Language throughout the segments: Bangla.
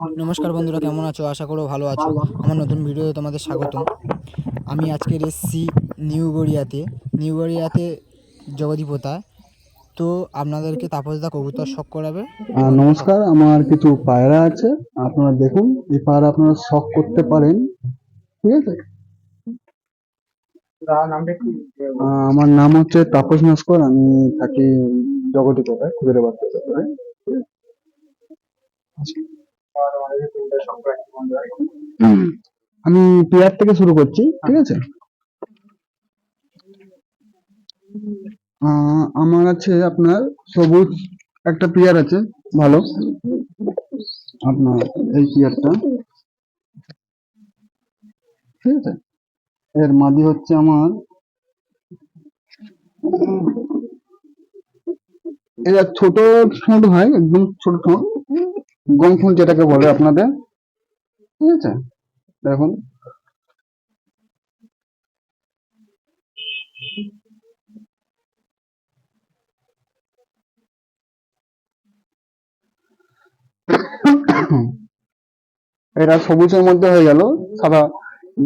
নমস্কার বন্ধুরা কেমন আছো? আশা করো ভালো আছো। আমার নতুন ভিডিওতে তোমাদের স্বাগতম। আমি আজকের এসছি নিউ গড়িয়াতে নিউ গড়িয়াতে জগদীপতা। তো আপনাদেরকে তাপসদা কবুতর শখ করাবে। নমস্কার আমার কিছু পায়রা আছে। আপনারা দেখুন এই পায়রা আপনারা শখ করতে পারেন। ঠিক আছে? আহ, আমার নাম হচ্ছে তাপস নস্কর। আমি থাকি জগতী কোথায় খুদের বাচ্চা আমি পেয়ার থেকে শুরু করছি, ঠিক আছে? আমার আছে আপনার সবুজ একটা পেয়ার আছে, ভালো। আপনার এই পেয়ারটা ঠিক আছে? এর মাদি হচ্ছে আমার। এরা ছোট ঠোঁট হয়, একদম ছোট ঠোঁট। গম ঠোঁট যেটাকে বলে আপনাদের, ঠিক আছে? দেখুন। এটা সবুজের মধ্যে হয়ে গেল, সাদা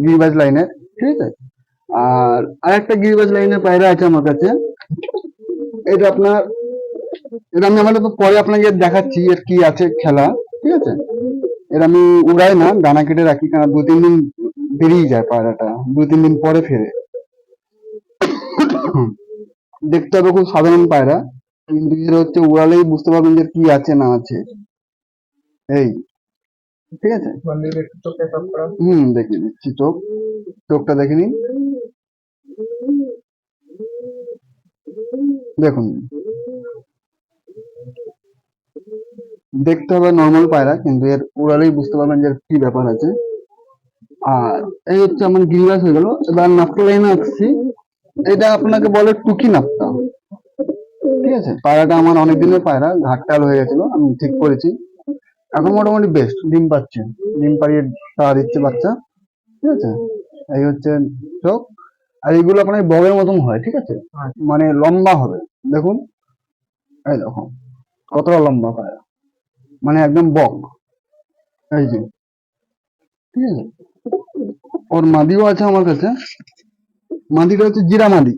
গিরিবাজ লাইনের, ঠিক আছে? আর আরেকটা গিরিবাজ লাইনের পায়রা আছে আমার কাছে। এটা আপনার এটা আমি আমাদের পরে আপনাকে দেখাচ্ছি এর কি আছে খেলা, ঠিক আছে? এটা আমি উড়াই না, ডানা কেটে রাখি, কারণ দু তিন দিন বেরিয়ে যায় পায়রাটা, দু তিন দিন পরে ফেরে। দেখতে হবে খুব সাধারণ পায়রা, কিন্তু হচ্ছে উড়ালেই বুঝতে পারবেন যে কি আছে না আছে। এই, ঠিক আছে? হুম, দেখে নিচ্ছি চোখ। চোখটা দেখে নিন। দেখুন। দেখতে হবে নর্মাল পায়রা কিন্তু এর উড়ালেই বুঝতে পারবেন যে কি ব্যাপার আছে। আর এই হচ্ছে আমার গিরিবাস হয়ে গেল। এবার নাপ্তা লাইনে আসছি এটা আপনাকে বলে টুকি নাপ্তা। ঠিক আছে? পায়রাটা আমার অনেক দিনের পায়রা ঘাটটাল হয়ে গেছিল আমি ঠিক করেছি। এখন মোটামুটি বেস্ট ডিম পাচ্ছে। ডিম পাড়িয়ে তাড়া দিচ্ছে বাচ্চা। ঠিক আছে? এই হচ্ছে চোখ। আর এইগুলো আপনার বগের মতন হয় ঠিক আছে? মানে লম্বা হবে। দেখুন। এই দেখো কতটা লম্বা পায়রা। মানে একদম বক। এই যে। ঠিক আছে? ওর মাদিও আছে আমার কাছে। মাদিটা হচ্ছে জিরা মাদি।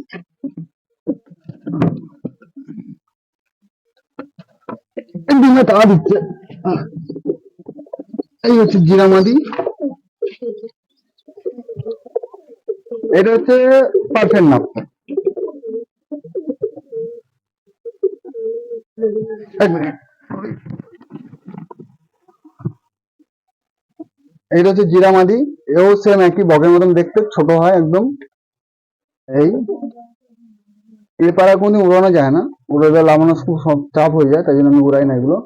তাড়া দিচ্ছে। এই হচ্ছে জিরা মাদি। এটা হচ্ছে পারফেক্ট নাপ এক মিনিট। এইটা হচ্ছে জিরা মাদি। এও সেম একই বগের মতন দেখতে, ছোট হয় একদম। এই। এ পাড়া কোনদিন উড়ানো যায় না। উড়ালে লাগানো খুব চাপ হয়ে যায়, তাই জন্য আমি উড়াই না এগুলো।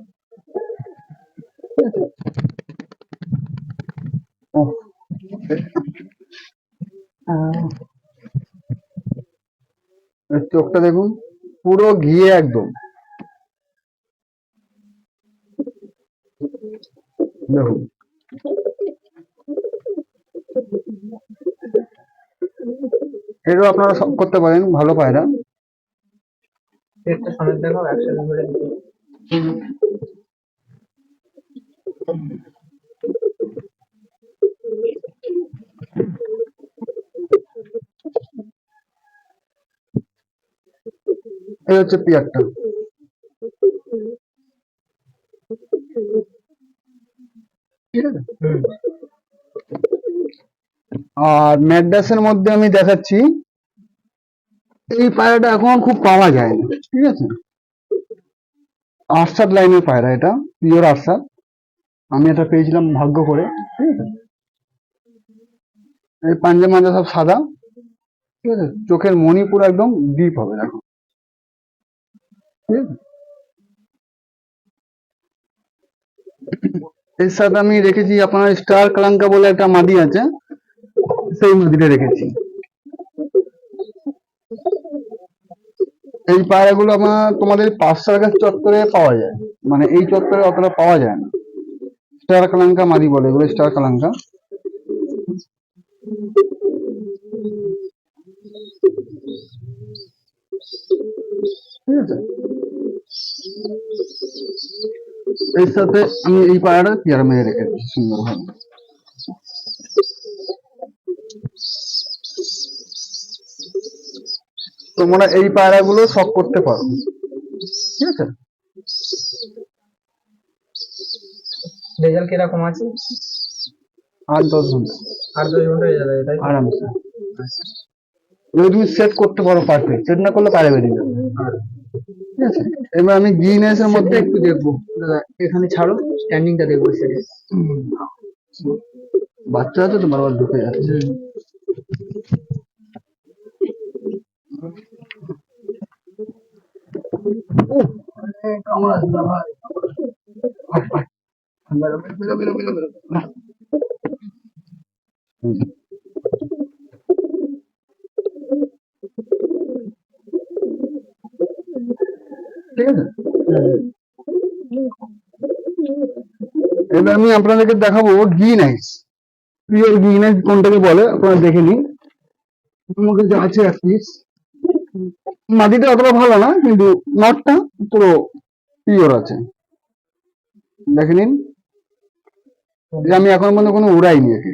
চোখটা দেখুন, পুরো ঘিয়ে একদম। দেখুন। এরও আপনারা সব করতে পারেন ভালো পায়রা একটা সমেত দেখাও একসাথে ধরে এই হচ্ছে পিয়ারটা। আর ম্যাকডাসের মধ্যে আমি দেখাচ্ছি, এই পায়রাটা এখন খুব পাওয়া যায় না, ঠিক আছে? আরসাদ লাইনের পায়রা এটা, পিওর আরসাদ আমি এটা পেয়েছিলাম ভাগ্য করে, ঠিক আছে? এই পাঞ্জা মাঞ্জা সব সাদা, ঠিক আছে? চোখের মণি পুরো একদম ডিপ হবে, দেখো। ঠিক আছে? এর সাথে আমি রেখেছি আপনার স্টার কালাঙ্কা বলে একটা মাদি আছে। সেই মাদিটা রেখেছি। এই পায়রাগুলো আমার তোমাদের পাঁচশো টাকার চত্বরে পাওয়া যায়। মানে এই চত্বরে অতটা পাওয়া যায় না। স্টার কালাঙ্কা মাদি বলে, এগুলো স্টার কালাঙ্কা। ঠিক আছে? এর সাথে আমি এই পায়রাটা পেয়ারা মেরে রেখেছি? সুন্দরভাবে। তোমরা এই পায়রাগুলো শখ করতে পারো। ঠিক আছে? রেজাল্ট কীরকম আছে? আট দশ ঘণ্টা আট দশ ঘণ্টা রেজাল্ট তো? আরামসে। যদি তুমি সেট করতে পারো পারফেক্ট সেট না করলে পায়রা বেরিয়ে যাবে। ঠিক আছে? এবার আমি গ্রিনেস এর মধ্যে একটু দেখব। এখানে ছাড়ো স্ট্যান্ডিংটা দেখব সেটা। বাচ্চা আছে তো বারবার ঢুকে যাচ্ছে। এবার আমি আপনাদেরকে দেখাবো ঘি নাইস পিওর ঘি নাইস কোনটাকে বলে? আপনারা দেখে নিন। আছে এক পিস মাটিটা অতটা ভালো না কিন্তু নটটা পুরো পিওর আছে। দেখে নিন। যে আমি এখন পর্যন্ত কোনো উড়াইনি একে।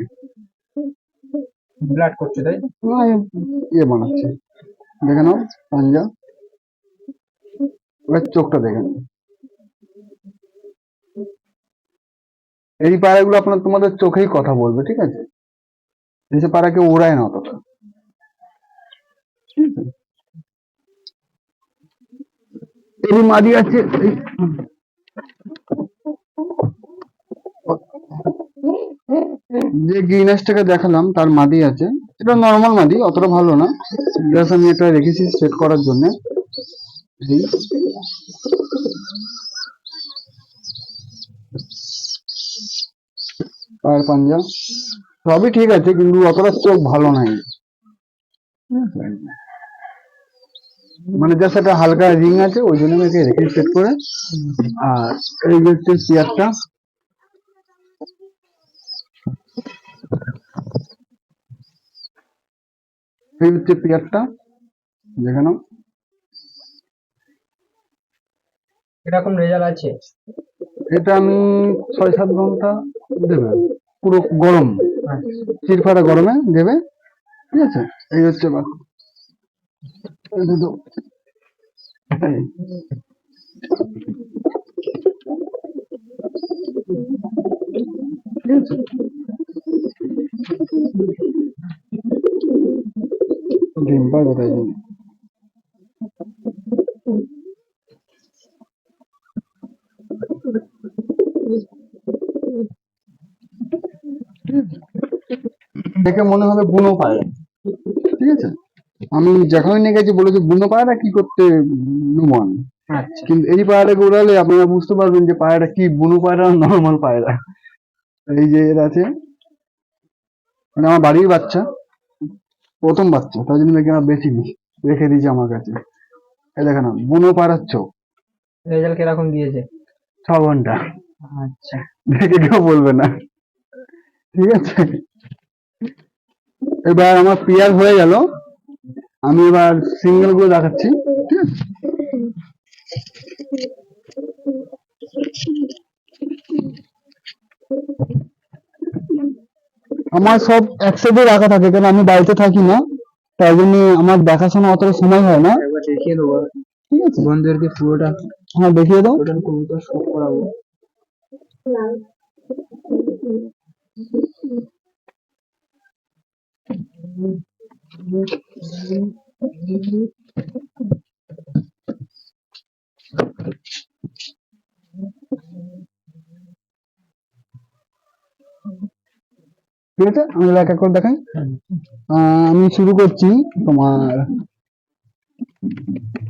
ব্লাড করছে তাই? না, ইয়ে বানাচ্ছে। দেখে নাও পাঞ্জা। এবার চোখটা দেখে নাও। এই পায়রাগুলো আপনার তোমাদের চোখেই কথা বলবে ঠিক আছে? এইসব পায়রা কেউ ওড়ায় না অতটা। ঠিক আছে? এরই মাদি আছে যে গ্রিনাসটাকে দেখালাম, তার মাদি আছে। এটা নর্মাল মাদি, অতটা ভালো না। আমি এটা রেখেছি সেট করার জন্য। পায়ের পাঞ্জা সবই ঠিক আছে, কিন্তু অতটা চোখ ভালো নাই। মানে জাস্ট একটা হালকা রিং আছে ওই জন্য আমি রেখে সেট করে আর এই যে হচ্ছে চেয়ারটা এই হচ্ছে পেয়ারটা দেখে নাও। এরকম রেজাল্ট আছে? এটা আমি ছয় সাত ঘণ্টা দেবে পুরো গরম। চিরফাটা গরমে দেবে ঠিক আছে? এই হচ্ছে বাকি এই দুটো এই। ঠিক আছে দেখে মনে হবে বুনো পায়। ঠিক আছে? আমি যেখানে নিয়ে গেছি বলেছি বুনো পায়রা কি করতে নুমান আচ্ছা। কিন্তু এই পায়রাটাকে উড়ালে আপনারা বুঝতে পারবেন যে পায়রাটা কি বুনো পায়রা নর্মাল পায়রা এই যে এর আছে। মানে আমার বাড়ির বাচ্চা প্রথম বাচ্চা তাই জন্য একে আমার বেশি রেখে দিয়েছে আমার কাছে। এই দেখেন না বুনো পায়রার চোখ। রেজাল্ট কীরকম দিয়েছে? ছ ঘণ্টা। আচ্ছা। দেখে কেউ বলবে না। ঠিক আছে? এবার আমার পিয়ার হয়ে গেল। আমি এবার সিঙ্গেলগুলো দেখাচ্ছি ঠিক আছে? আমার সব একসাথে রাখা থাকে কারণ আমি বাড়িতে থাকি না তাই জন্য আমার দেখাশোনা অতটা সময় হয় না। দেখিয়ে দেবো ঠিক আছে? বন্ধুদেরকে পুরোটা হ্যাঁ দেখিয়ে দাও। ওটা কবুতর শো করাবো। ঠিক আছে? আমি এক এক করে দেখাই। আমি শুরু করছি তোমার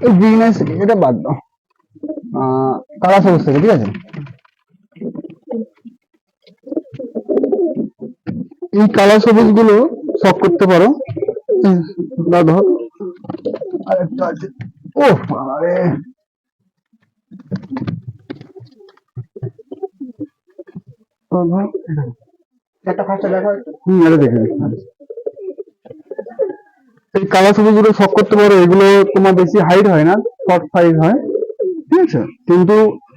এই বিজনেস এটা বাদ দাও। কালা সবুজ থেকে ঠিক আছে? এই কালা সবুজগুলো শখ করতে পারো। হুম, ধর আরেকটা শখ করতে পারো এগুলো তোমার বেশি হাইট হয় না শর্ট সাইজ হয়। ঠিক আছে? কিন্তু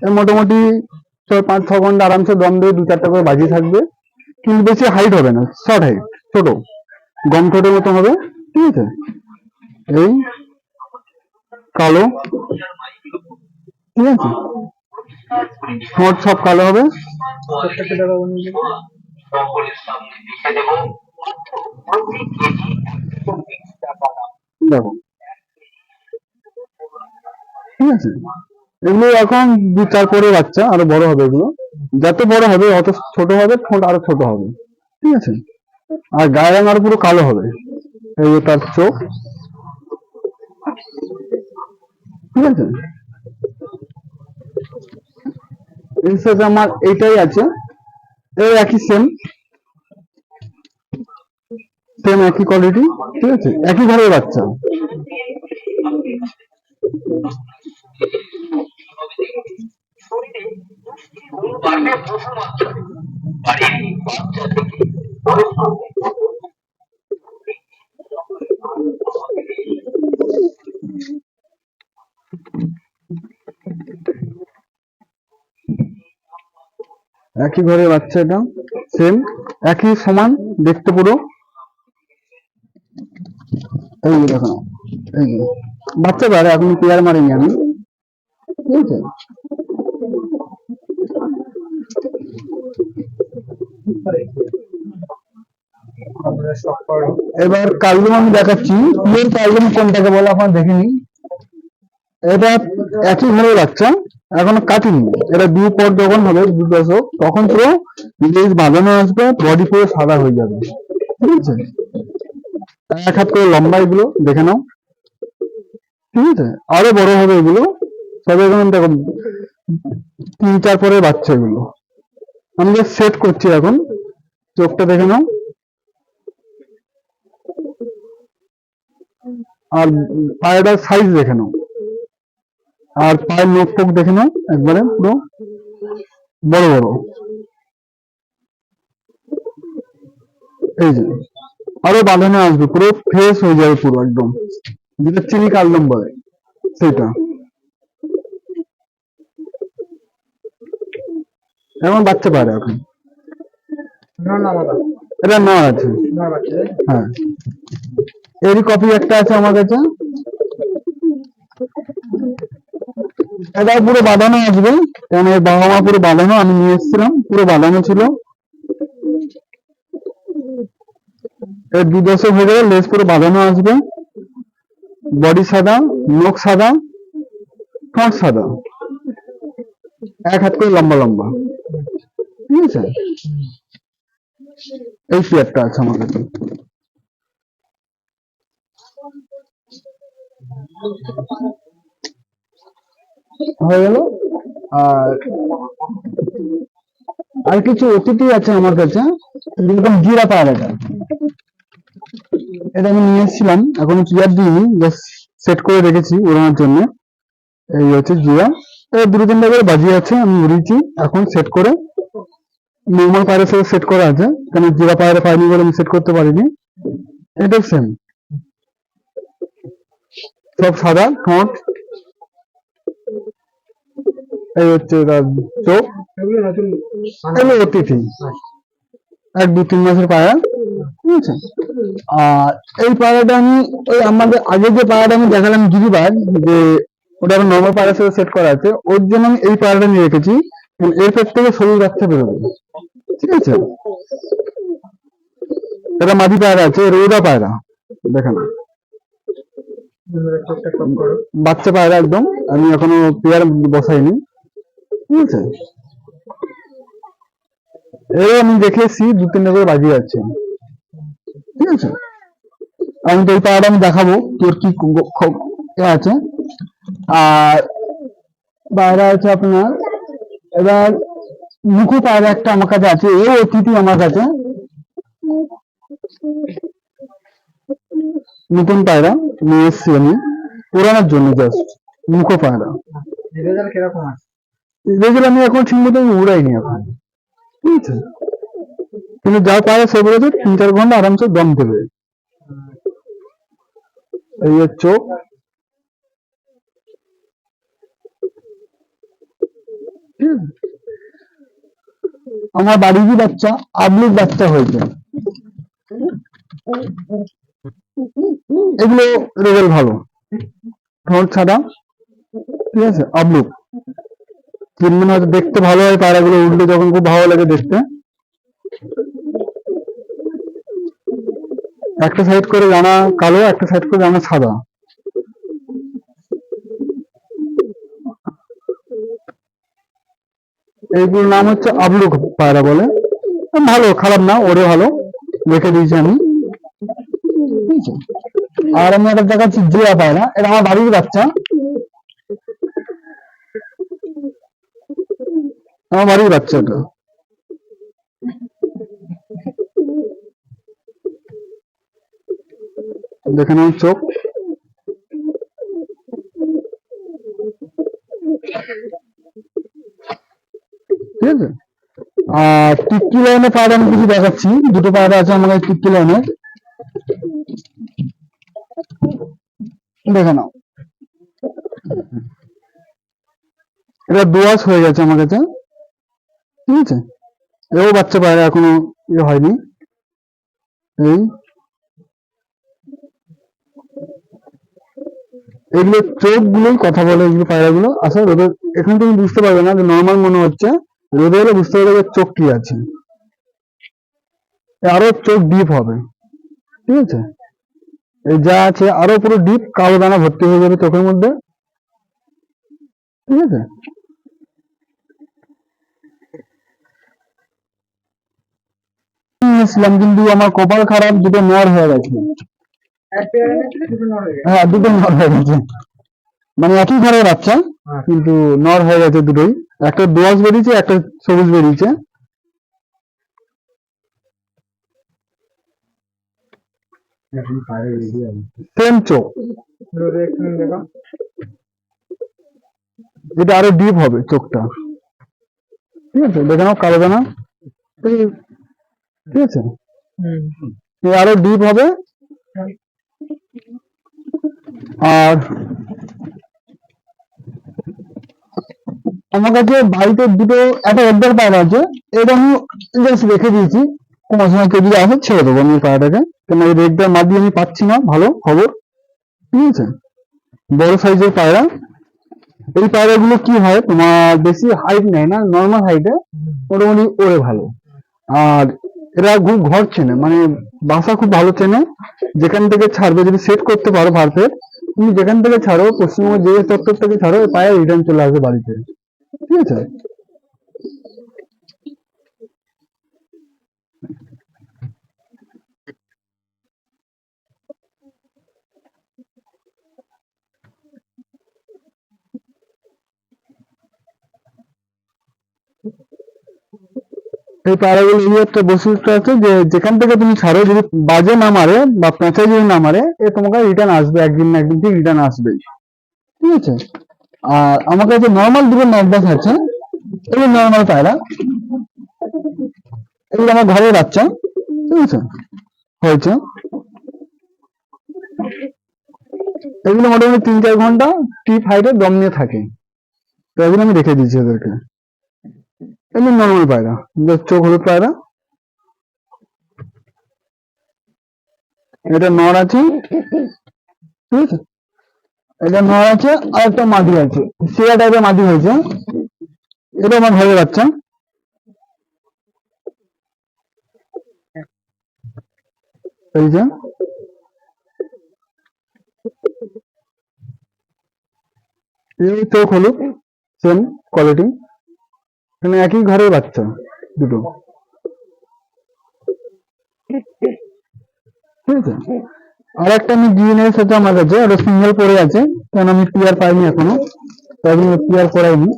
মোটামুটি ছয় পাঁচ ছ ঘণ্টা আরামসে দম দিয়ে দু চারটা করে বাজি থাকবে। কিন্তু বেশি হাইট হবে না শর্ট হাইট ছোট। গম ঠোঁটের মতো হবে। ঠিক আছে? এই কালো। ঠিক আছে? ঠোঁট সব কালো হবে? দেখো। ঠিক আছে? এগুলো এখন দু চার পরে বাচ্চা, আরও বড় হবে এগুলো। যত বড় হবে, অত ছোট হবে ঠোঁট আরও ছোট হবে। ঠিক আছে? আর গায়ের রং আরও পুরো কালো হবে। এই তার চোখ। ঠিক আছে? সাথে আমার এইটাই আছে। এই একই সেম সেম একই কোয়ালিটি ঠিক আছে? একই ঘরের বাচ্চা। একই ঘরের বাচ্চা এটা সেম একই, সমান, দেখতে পুরো। এই দেখো, এই বাচ্চা পারে এখন পেয়ার মারিনি আমি। ঠিক আছে? এবার কালদম আমি দেখাচ্ছি। পিওর কোনটাকে বলে আপনার দেখিনি। এটা একই ঘরের বাচ্চা। এখনও কাটিনি। এটা দু পর যখন হবে, দু দশক তখন পুরো লেজ বাঁধানো আসবে বডি পুরো সাদা হয়ে যাবে। ঠিক আছে? এক হাত করে লম্বা এগুলো, দেখে নাও। ঠিক আছে? আরও বড় হবে এগুলো। তবে এখন দেখো, তিন, চার পরের বাচ্চা এগুলো। আমি যে সেট করছি এখন। চোখটা দেখে নাও। আর পায়ের সাইজ দেখে নাও। আর পায়ের নখ ফোক দেখে নাও একবারে পুরো। বড় বড়। এই যে আরও বাঁধানো আসবে পুরো ফ্রেশ হয়ে যাবে পুরো একদম। যেটা চিনি কালদম বলে সেটা। এমন বাচ্চা পারে এখন। না না এটা আছে। না তাই? হ্যাঁ। এরই কপি একটা আছে আমার কাছে। এটা পুরো বাঁধানো আসবে কারণ এর বাবা মা পুরো বাঁধানো, আমি নিয়ে এসেছিলাম, পুরো বাঁধানো ছিল। এর দু দশক হয়ে গেলে লেজ পুরো বাঁধানো আসবে বডি সাদা, নখ সাদা, ঠোঁট সাদা। এক হাত করে লম্বা লম্বা। ঠিক আছে? এই পেয়ারটা আছে আমার কাছে। হয়ে গেল আর আর কিছু অতিথি আছে আমার কাছে, যেরকম জিরা পায়রাটা এটা আমি নিয়ে এসেছিলাম, এখনও চেয়ার দিইনি জাস্ট সেট করে রেখেছি ওড়ানোর জন্য। এই হচ্ছে জিরা। দুটো তিনটা করে বাজি আছে, আমি উড়িয়েছি। এখন সেট করে নর্মাল পায়রার সাথে সেট করা আছে কারণ জিরা পায়রা পাইনি বলে আমি সেট করতে পারিনি। এটাও সেম সব সাদা ঠোঁট এই হচ্ছে তার চোখ। অতিথি। এক, দু, তিন মাসের পায়রা। ঠিক আছে? আর এই পায়রাটা আমি ওই আমাদের আগে যে পায়রাটা আমি দেখালাম গিরিবাজ, যে ওটা আমার নর্মাল পায়রার সাথে সেট করা আছে, ওর জন্য আমি এই পায়রাটা নিয়ে রেখেছি। কারণ এর পেট থেকে সরু বাচ্চা বেরোবে ঠিক আছে? এটা মাদি পায়রা আছে, রোদা পায়রা। দেখেন। বাচ্চা পায়রা একদম। আমি এখনও পেয়ার বসাইনি। ঠিক আছে এই আমি দেখেছি দু তিনটা করে বাজিয়ে যাচ্ছে। ঠিক আছে? আমি তো পায়রাটা আমি দেখাবো, তোর কি আছে। আর পায়রা আছে আপনার, এবার মুখো পায়রা একটা আমার কাছে আছে এই অতিথি আমার কাছে। নতুন পায়রা নিয়ে এসছি আমি। ওড়ানোর জন্য জাস্ট মুখো পায়রা রেগুলো আমি এখন ঠিক মতো আমি উড়াইনি এখন। ঠিক আছে? কিন্তু যা পায়রা সে বলেছে, তিন চার ঘণ্টা আরামসে দম দেবে। এই চোখ। আমার বাড়িরই বাচ্চা, আবলুর বাচ্চা হয়েছে। এগুলো রেজাল্ট ভালো। ঠোঁট ছাড়া। ঠিক আছে? আবলুক কিনবেন হয়তো দেখতে ভালো হয়, পায়রাগুলো উঠলে যখন খুব ভালো লাগে দেখতে। একটা সাইড করে জানা কালো, একটা সাইড করে জানা সাদা। এইগুলোর নাম হচ্ছে আবলুক পায়রা বলে। ভালো, খারাপ না, ওরে ভালো রেখে দিয়েছি আমি। আর আমি একটা দেখাচ্ছি জিয়া পায়রা, এটা আমার বাড়ির বাচ্চা। আমার বাড়ির বাচ্চা দেখে নাও চোখ। ঠিক আছে? আর টিক্কি লাইনে পায়রা আমি কিছু দেখাচ্ছি। দুটো পায়রা আছে আমার কাছে টিক্কি লাইনে। দেখে নাও। এটা দুয়াশ হয়ে গেছে আমার কাছে। ঠিক আছে? এও বাচ্চা পায়রা এখনও ইয়ে হয়নি। এই। এগুলো চোখ গুলোই কথা বলে, এগুলো পায়রাগুলো। আসলে রোদে, এখানে তুমি বুঝতে পারবে না যে নর্মাল মনে হচ্ছে, রোদে হলে বুঝতে পারবে যে চোখ কি আছে। আরও চোখ ডিপ হবে। ঠিক আছে? এই যা আছে, আরও পুরো ডিপ কালো দানা ভর্তি হয়ে যাবে চোখের মধ্যে। ঠিক আছে? নিয়েছিলাম কিন্তু আমার কপাল খারাপ দুটো নর হয়ে গেছে। হ্যাঁ দুটো নর হয়ে গেছে। মানে একই ঘরের বাচ্চা হ্যাঁ। কিন্তু নর হয়ে গেছে দুটোই। একটা দোয়াশ বেরিয়েছে একটা সবুজ বেরিয়েছে। সেম চোখ। যেটা আরও ডিপ হবে চোখটা। ঠিক আছে দেখে নাও কালো দানা। এই- ঠিক আছে? আরও ডিপ হবে। আর আমার কাছে বাড়িতে দুটো একটা অর্ডার পায়রা আছে। এটা আমি জাস্ট রেখে দিয়েছি। কোনো সময় কেউ যদি আসে ছেড়ে দেবো আমি পায়রাটাকে কেন এই রেগটার মাঠ দিয়ে আমি পাচ্ছি না। ভালো খবর। ঠিক আছে? বড় সাইজের পায়রা। এই পায়রাগুলো কি হয়? তোমার বেশি হাইট নেয় না। নর্মাল হাইটে মোটামুটি ওরে ভালো। আর এরা খুব ঘর চেনে মানে বাসা খুব ভালো চেনে। যেখান থেকে ছাড়বে, যদি সেট করতে পারো ভারতের তুমি যেখান থেকে ছাড়ো পশ্চিমবঙ্গ যে চত্বর থেকে ছাড়ো পায়ে রিটার্ন চলে আসবে বাড়িতে। ঠিক আছে? এই পায়রাগুলো এই একটা বৈশিষ্ট্য আছে যে যেখান থেকে তুমি ছাড়ো, যদি বাজে না মারে বা পেঁচাই যদি না মারে, এ তোমাকে রিটার্ন আসবে, একদিন না একদিন ঠিক রিটার্ন আসবে ঠিক আছে? আর আমার কাছে নর্মাল দুটো ম্যাকডাস আছে। এগুলো নর্মাল পায়রা। এগুলো আমার ঘরের বাচ্চা। ঠিক আছে? হয়েছে। এগুলো মোটামুটি তিন চার ঘণ্টা টিপ হাইটে দম নিয়ে থাকে। তো এগুলো আমি রেখে দিয়েছি ওদেরকে। এমনি নর্মাল পায়রা। চোখ হলুদ পায়রা। এটা নর আছে, ঠিক আছে? এটা নর আছে, আর একটা মাটি আছে। সেরা টাইপের মাটি হয়েছে। এটা আমার ঘরের বাচ্চা। এই যে। চোখ হলুদ সেম কোয়ালিটি মানে একই ঘরে বাচ্চা দুটো। ঠিক আছে? আর একটা আমি ডিএনএ সাথে আমার কাছে ওটা সিঙ্গেল পড়ে আছে কারণ আমি পিয়ার পাইনি এখনও তাই জন্য পিয়ার করাইনি।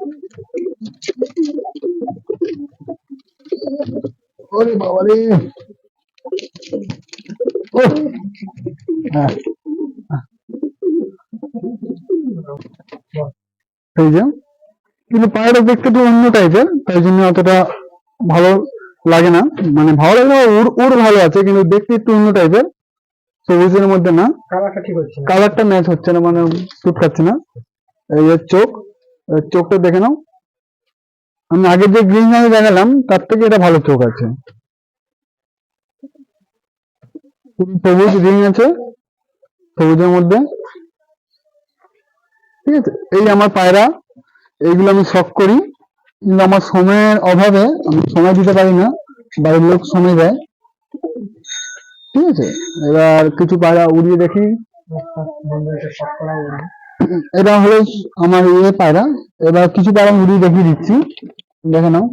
ওরে বাবা রে ও হ্যাঁ। এই যে। কিন্তু পায়রা দেখতে একটু অন্য টাইপের তাই জন্য অতটা ভালো লাগে না। মানে ভালো লাগে না উড় উড় ভালো আছে কিন্তু দেখতে একটু অন্য টাইপের সবুজের মধ্যে না। কালারটা ঠিক হচ্ছে কালারটা ম্যাচ হচ্ছে না মানে স্যুট খাচ্ছে না। এই যে চোখ চোখটা দেখে নাও। আমি আগে যে গ্রিন আমি দেখালাম তার থেকে এটা ভালো চোখ আছে। সবুজ রিং আছে সবুজের মধ্যে। ঠিক আছে? এই আমার পায়রা। এইগুলো আমি শখ করি। কিন্তু আমার সময়ের অভাবে আমি সময় দিতে পারি না। বাড়ির লোক সময় দেয়। ঠিক আছে? এবার কিছু পায়রা উড়িয়ে দেখি। এটা হলো আমার ইয়ে পায়রা। এবার কিছু পায়রা উড়িয়ে দেখিয়ে দিচ্ছি। দেখে নাও।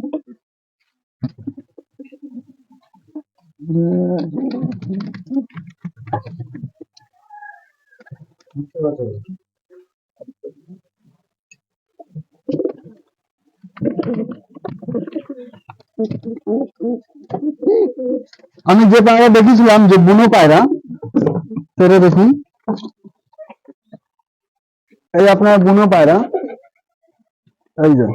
আমি যে পায়রা দেখেছিলাম যে বুনো পায়রা সেটা দেখুন এই আপনার বুনো পায়রা এই যে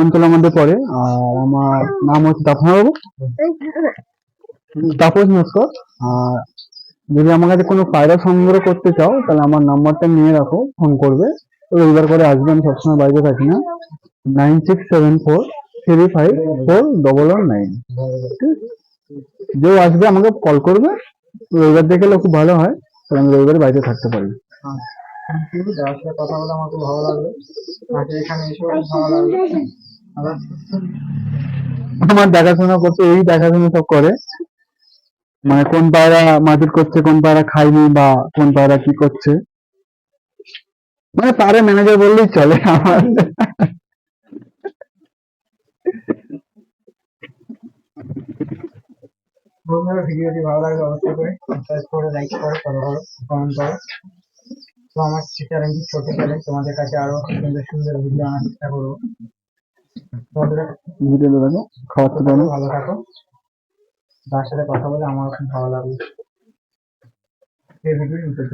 অঞ্চলের মধ্যে পড়ে, আর আমার নাম হচ্ছে তাপস বাবু তাপস নস্কর, আর যদি আমার কাছে কোনো পায়রা সংগ্রহ করতে চাও, তাহলে আমার নাম্বারটা নিয়ে রাখো ফোন করবে। রবিবার করে আসবে, আমি সবসময় বাড়িতে থাকি না। Nine six seven four three five four double one nine যেও আসবে, আমাকে কল করবে। রবিবার দেখে খুব ভালো হয়, তাহলে আমি রবিবার বাড়িতে থাকতে পারি। কথা বলে আমার খুব ভালো লাগল। আজকে এখানে খুব ভালো লাগল। আমার দেখাশোনা করতে এই দেখাশোনা সব করে। মানে কোন পায়রা মারপিট করছে, কোন পায়রা খায়নি বা কোন পায়রা কি করছে। মানে পারে ম্যানেজার বললেই চলে আমার। ভিডিওটি ভালো লাগলে অবশ্যই করে সাবস্ক্রাইব করে লাইক করো ফলো করো কমেন্ট করো। তো আমার চ্যানেলটি ছোট চ্যানেল তোমাদের কাছে আরও সুন্দর সুন্দর ভিডিও আনার চেষ্টা করব। তোমাদের ভিডিও দেখো খাওয়াতে পারো ভালো থাকো। তার সাথে কথা বলে আমার খুব ভালো লাগল। এই ভিডিও নিতে